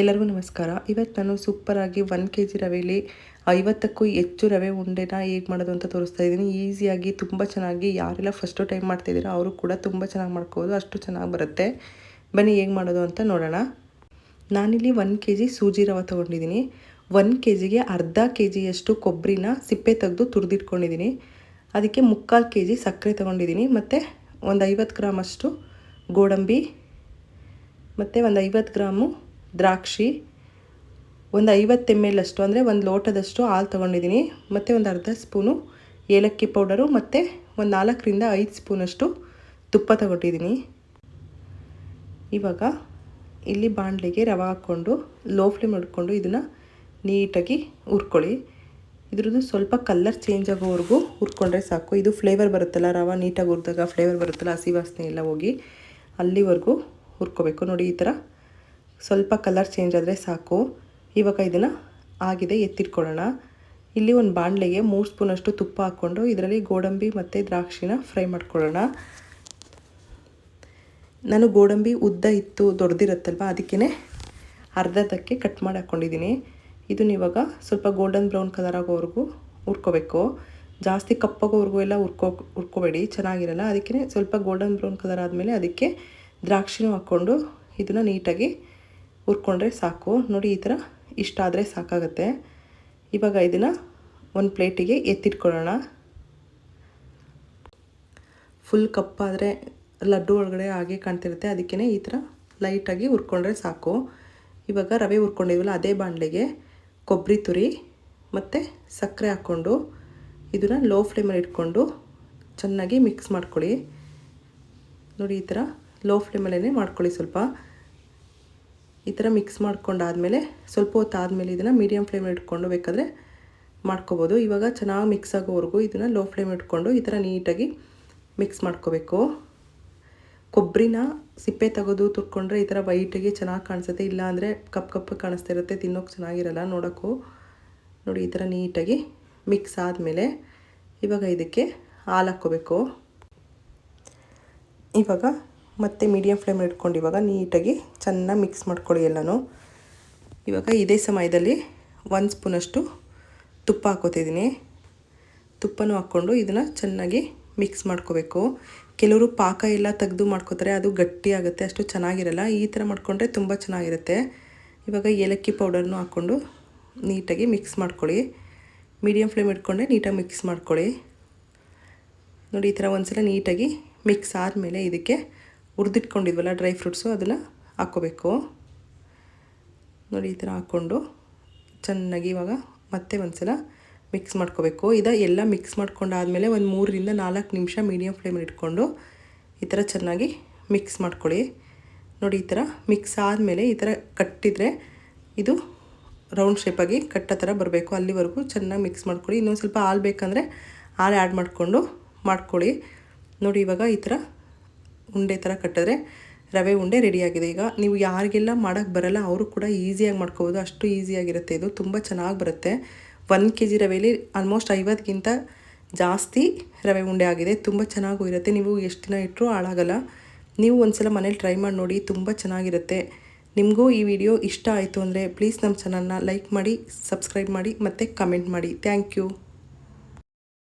ಎಲ್ಲರಿಗೂ ನಮಸ್ಕಾರ. ಇವತ್ತು ನಾನು ಸೂಪರಾಗಿ ಒನ್ ಕೆ ಜಿ ರವೆಯಲ್ಲಿ ಐವತ್ತಕ್ಕೂ ಹೆಚ್ಚು ರವೆ ಉಂಡೆನ ಹೇಗೆ ಮಾಡೋದು ಅಂತ ತೋರಿಸ್ತಾ ಇದ್ದೀನಿ. ಈಸಿಯಾಗಿ ತುಂಬ ಚೆನ್ನಾಗಿ ಯಾರೆಲ್ಲ ಫಸ್ಟು ಟೈಮ್ ಮಾಡ್ತಿದ್ದೀರೋ ಅವರು ಕೂಡ ತುಂಬ ಚೆನ್ನಾಗಿ ಮಾಡ್ಕೋಬೋದು. ಅಷ್ಟು ಚೆನ್ನಾಗಿ ಬರುತ್ತೆ. ಬನ್ನಿ ಹೇಗೆ ಮಾಡೋದು ಅಂತ ನೋಡೋಣ. ನಾನಿಲ್ಲಿ ಒನ್ ಕೆ ಜಿ ಸೂಜಿ ರವೆ ತೊಗೊಂಡಿದ್ದೀನಿ. ಒನ್ ಕೆ ಜಿಗೆ ಅರ್ಧ ಕೆ ಜಿಯಷ್ಟು ಕೊಬ್ಬರಿನ ಸಿಪ್ಪೆ ತೆಗೆದು ತುರಿದಿಟ್ಕೊಂಡಿದ್ದೀನಿ. ಅದಕ್ಕೆ ಮುಕ್ಕಾಲು ಕೆ ಜಿ ಸಕ್ಕರೆ ತೊಗೊಂಡಿದ್ದೀನಿ. ಮತ್ತು ಒಂದು ಐವತ್ತು ಗ್ರಾಮಷ್ಟು ಗೋಡಂಬಿ, ಮತ್ತು ಒಂದು ಐವತ್ತು ಗ್ರಾಮು ದ್ರಾಕ್ಷಿ. ಒಂದು ಐವತ್ತು ಎಂ ಎಲ್ ಅಷ್ಟು ಅಂದರೆ ಒಂದು ಲೋಟದಷ್ಟು ಹಾಲು ತೊಗೊಂಡಿದ್ದೀನಿ. ಮತ್ತು ಒಂದು ಅರ್ಧ ಸ್ಪೂನು ಏಲಕ್ಕಿ ಪೌಡರು ಮತ್ತು ಒಂದು ನಾಲ್ಕರಿಂದ ಐದು ಸ್ಪೂನಷ್ಟು ತುಪ್ಪ ತಗೊಂಡಿದ್ದೀನಿ. ಇವಾಗ ಇಲ್ಲಿ ಬಾಣಲೆಗೆ ರವೆ ಹಾಕ್ಕೊಂಡು ಲೋ ಫ್ಲೇಮ್ ಹಿಡ್ಕೊಂಡು ಇದನ್ನು ನೀಟಾಗಿ ಹುರ್ಕೊಳ್ಳಿ. ಇದ್ರದ್ದು ಸ್ವಲ್ಪ ಕಲ್ಲರ್ ಚೇಂಜ್ ಆಗೋವರೆಗೂ ಹುರ್ಕೊಂಡ್ರೆ ಸಾಕು. ಇದು ಫ್ಲೇವರ್ ಬರುತ್ತಲ್ಲ, ರವೆ ನೀಟಾಗಿ ಹುರಿದಾಗ ಫ್ಲೇವರ್ ಬರುತ್ತಲ್ಲ, ಹಸಿ ವಾಸನೆ ಎಲ್ಲ ಹೋಗಿ ಅಲ್ಲಿವರೆಗೂ ಹುರ್ಕೋಬೇಕು. ನೋಡಿ ಈ ಥರ ಸ್ವಲ್ಪ ಕಲರ್ ಚೇಂಜ್ ಆದರೆ ಸಾಕು. ಇವಾಗ ಇದನ್ನು ಆಗಿದೆ ಎತ್ತಿಟ್ಕೊಳ್ಳೋಣ. ಇಲ್ಲಿ ಒಂದು ಬಾಣಲೆಗೆ ಮೂರು ಸ್ಪೂನಷ್ಟು ತುಪ್ಪ ಹಾಕ್ಕೊಂಡು ಇದರಲ್ಲಿ ಗೋಡಂಬಿ ಮತ್ತು ದ್ರಾಕ್ಷಿನ ಫ್ರೈ ಮಾಡ್ಕೊಳ್ಳೋಣ. ನಾನು ಗೋಡಂಬಿ ಉದ್ದ ಇತ್ತು ದೊಡ್ಡದಿರುತ್ತಲ್ವ ಅದಕ್ಕೇ ಅರ್ಧದಕ್ಕೆ ಕಟ್ ಮಾಡಿ ಹಾಕ್ಕೊಂಡಿದ್ದೀನಿ. ಇದನ್ನ ಇವಾಗ ಸ್ವಲ್ಪ ಗೋಲ್ಡನ್ ಬ್ರೌನ್ ಕಲರ್ ಆಗೋವರೆಗೂ ಹುರ್ಕೋಬೇಕು. ಜಾಸ್ತಿ ಕಪ್ಪಾಗೋವರೆಗೂ ಎಲ್ಲ ಹುರ್ಕೋ, ಹುರ್ಕೋಬೇಡಿ, ಚೆನ್ನಾಗಿರಲ್ಲ. ಅದಕ್ಕೆ ಸ್ವಲ್ಪ ಗೋಲ್ಡನ್ ಬ್ರೌನ್ ಕಲರ್ ಆದಮೇಲೆ ಅದಕ್ಕೆ ದ್ರಾಕ್ಷಿನೂ ಹಾಕ್ಕೊಂಡು ಇದನ್ನು ನೀಟಾಗಿ ಹುರ್ಕೊಂಡ್ರೆ ಸಾಕು. ನೋಡಿ, ಈ ಥರ ಇಷ್ಟ ಆದರೆ ಸಾಕಾಗುತ್ತೆ. ಇವಾಗ ಇದನ್ನು ಒಂದು ಪ್ಲೇಟಿಗೆ ಎತ್ತಿಟ್ಕೊಳ್ಳೋಣ. ಫುಲ್ ಕಪ್ಪಾದರೆ ಲಡ್ಡು ಒಳಗಡೆ ಹಾಗೆ ಕಾಣ್ತಿರುತ್ತೆ. ಅದಕ್ಕೇ ಈ ಥರ ಲೈಟಾಗಿ ಹುರ್ಕೊಂಡ್ರೆ ಸಾಕು. ಇವಾಗ ರವೆ ಹುರ್ಕೊಂಡಿದ್ವಲ್ಲ, ಅದೇ ಬಾಣಲೆಗೆ ಕೊಬ್ಬರಿ ತುರಿ ಮತ್ತು ಸಕ್ಕರೆ ಹಾಕ್ಕೊಂಡು ಇದನ್ನು ಲೋ ಫ್ಲೇಮಲ್ಲಿ ಇಟ್ಕೊಂಡು ಚೆನ್ನಾಗಿ ಮಿಕ್ಸ್ ಮಾಡ್ಕೊಳ್ಳಿ. ನೋಡಿ, ಈ ಥರ ಲೋ ಫ್ಲೇಮಲ್ಲೇ ಮಾಡ್ಕೊಳ್ಳಿ ಸ್ವಲ್ಪ. ಈ ಥರ ಮಿಕ್ಸ್ ಮಾಡ್ಕೊಂಡಾದಮೇಲೆ ಸ್ವಲ್ಪ ಹೊತ್ತು ಆದಮೇಲೆ ಇದನ್ನು ಮೀಡಿಯಮ್ ಫ್ಲೇಮ್ ಇಟ್ಕೊಂಡು ಬೇಕಾದರೆ ಮಾಡ್ಕೋಬೋದು. ಇವಾಗ ಚೆನ್ನಾಗಿ ಮಿಕ್ಸ್ ಆಗೋವರೆಗೂ ಇದನ್ನು ಲೋ ಫ್ಲೇಮ್ ಇಟ್ಕೊಂಡು ಈ ಥರ ನೀಟಾಗಿ ಮಿಕ್ಸ್ ಮಾಡ್ಕೋಬೇಕು. ಕೊಬ್ಬರಿನ ಸಿಪ್ಪೆ ತೆಗೆದು ತುರ್ಕೊಂಡ್ರೆ ಈ ಥರ ವೈಟಾಗಿ ಚೆನ್ನಾಗಿ ಕಾಣಿಸುತ್ತೆ. ಇಲ್ಲ ಅಂದರೆ ಕಪ್ ಕಪ್ ಕಾಣಿಸ್ತಾ ಇರುತ್ತೆ ತಿನ್ನೋಕೆ ಚೆನ್ನಾಗಿರಲ್ಲ ನೋಡೋಕ್ಕೂ. ನೋಡಿ ಈ ಥರ ನೀಟಾಗಿ ಮಿಕ್ಸ್ ಆದಮೇಲೆ ಇವಾಗ ಇದಕ್ಕೆ ಹಾಲು ಹಾಕ್ಕೋಬೇಕು. ಇವಾಗ ಮತ್ತೆ ಮೀಡಿಯಂ ಫ್ಲೇಮ್ ಇಟ್ಕೊಂಡು ಇವಾಗ ನೀಟಾಗಿ ಚೆನ್ನಾಗಿ ಮಿಕ್ಸ್ ಮಾಡ್ಕೊಳ್ಳಿ ಎಲ್ಲನೂ. ಇವಾಗ ಇದೇ ಸಮಯದಲ್ಲಿ ಒಂದು ಸ್ಪೂನಷ್ಟು ತುಪ್ಪ ಹಾಕೋತಿದ್ದೀನಿ ತುಪ್ಪನೂ ಹಾಕ್ಕೊಂಡು ಇದನ್ನು ಚೆನ್ನಾಗಿ ಮಿಕ್ಸ್ ಮಾಡ್ಕೋಬೇಕು. ಕೆಲವರು ಪಾಕ ಎಲ್ಲ ತೆಗೆದು ಮಾಡ್ಕೋತಾರೆ, ಅದು ಗಟ್ಟಿ ಆಗುತ್ತೆ, ಅಷ್ಟು ಚೆನ್ನಾಗಿರಲ್ಲ. ಈ ಥರ ಮಾಡಿಕೊಂಡ್ರೆ ತುಂಬ ಚೆನ್ನಾಗಿರುತ್ತೆ. ಇವಾಗ ಏಲಕ್ಕಿ ಪೌಡರ್ನು ಹಾಕ್ಕೊಂಡು ನೀಟಾಗಿ ಮಿಕ್ಸ್ ಮಾಡ್ಕೊಳ್ಳಿ ಮೀಡಿಯಮ್ ಫ್ಲೇಮ್ ಇಟ್ಕೊಂಡೆ ನೀಟಾಗಿ ಮಿಕ್ಸ್ ಮಾಡ್ಕೊಳ್ಳಿ ನೋಡಿ, ಈ ಥರ ಒಂದ್ಸಲ ನೀಟಾಗಿ ಮಿಕ್ಸ್ ಆದಮೇಲೆ ಇದಕ್ಕೆ ಹುರಿದಿಟ್ಕೊಂಡಿದ್ವಲ್ಲ ಡ್ರೈ ಫ್ರೂಟ್ಸು ಅದೆಲ್ಲ ಹಾಕ್ಕೋಬೇಕು. ನೋಡಿ, ಈ ಥರ ಹಾಕ್ಕೊಂಡು ಚೆನ್ನಾಗಿ ಇವಾಗ ಮತ್ತೆ ಒಂದು ಸಲ ಮಿಕ್ಸ್ ಮಾಡ್ಕೋಬೇಕು. ಇದು ಎಲ್ಲ ಮಿಕ್ಸ್ ಮಾಡ್ಕೊಂಡಾದಮೇಲೆ ಒಂದು ಮೂರರಿಂದ ನಾಲ್ಕು ನಿಮಿಷ ಮೀಡಿಯಮ್ ಫ್ಲೇಮಲ್ಲಿ ಇಟ್ಕೊಂಡು ಈ ಥರ ಚೆನ್ನಾಗಿ ಮಿಕ್ಸ್ ಮಾಡ್ಕೊಳ್ಳಿ. ನೋಡಿ, ಈ ಥರ ಮಿಕ್ಸ್ ಆದಮೇಲೆ ಈ ಥರ ಕಟ್ಟಿದರೆ ಇದು ರೌಂಡ್ ಶೇಪಾಗಿ ಕಟ್ಟ ಥರ ಬರಬೇಕು. ಅಲ್ಲಿವರೆಗೂ ಚೆನ್ನಾಗಿ ಮಿಕ್ಸ್ ಮಾಡ್ಕೊಳ್ಳಿ. ಇನ್ನೊಂದು ಸ್ವಲ್ಪ ಹಾಲು ಬೇಕಂದರೆ ಹಾಲು ಆ್ಯಡ್ ಮಾಡಿಕೊಂಡು ಮಾಡ್ಕೊಳ್ಳಿ. ನೋಡಿ, ಇವಾಗ ಈ ಥರ ಉಂಡೆ ಥರ ಕಟ್ಟಿದ್ರೆ ರವೆ ಉಂಡೆ ರೆಡಿಯಾಗಿದೆ ಈಗ ನೀವು ಯಾರಿಗೆಲ್ಲ ಮಾಡೋಕ್ಕೆ ಬರಲ್ಲ, ಅವರು ಕೂಡ ಈಸಿಯಾಗಿ ಮಾಡ್ಕೋಬೋದು. ಅಷ್ಟು ಈಸಿಯಾಗಿರುತ್ತೆ ಇದು. ತುಂಬ ಚೆನ್ನಾಗಿ ಬರುತ್ತೆ. ಒನ್ ಕೆ ಜಿ ರವೆಯಲ್ಲಿ ಆಲ್ಮೋಸ್ಟ್ ಐವತ್ತಕ್ಕಿಂತ ಜಾಸ್ತಿ ರವೆ ಉಂಡೆ ಆಗಿದೆ. ತುಂಬ ಚೆನ್ನಾಗೂ ಇರುತ್ತೆ ನೀವು ಎಷ್ಟು ದಿನ ಇಟ್ಟರೂ ಹಾಳಾಗಲ್ಲ. ನೀವು ಒಂದು ಸಲ ಮನೇಲಿ ಟ್ರೈ ಮಾಡಿ ನೋಡಿ, ತುಂಬ ಚೆನ್ನಾಗಿರುತ್ತೆ. ನಿಮಗೂ ಈ ವಿಡಿಯೋ ಇಷ್ಟ ಆಯಿತು ಅಂದರೆ ಪ್ಲೀಸ್ ನಮ್ಮ ಚಾನಲ್ನ ಲೈಕ್ ಮಾಡಿ ಸಬ್ಸ್ಕ್ರೈಬ್ ಮಾಡಿ, ಮತ್ತು ಕಮೆಂಟ್ ಮಾಡಿ. Thank you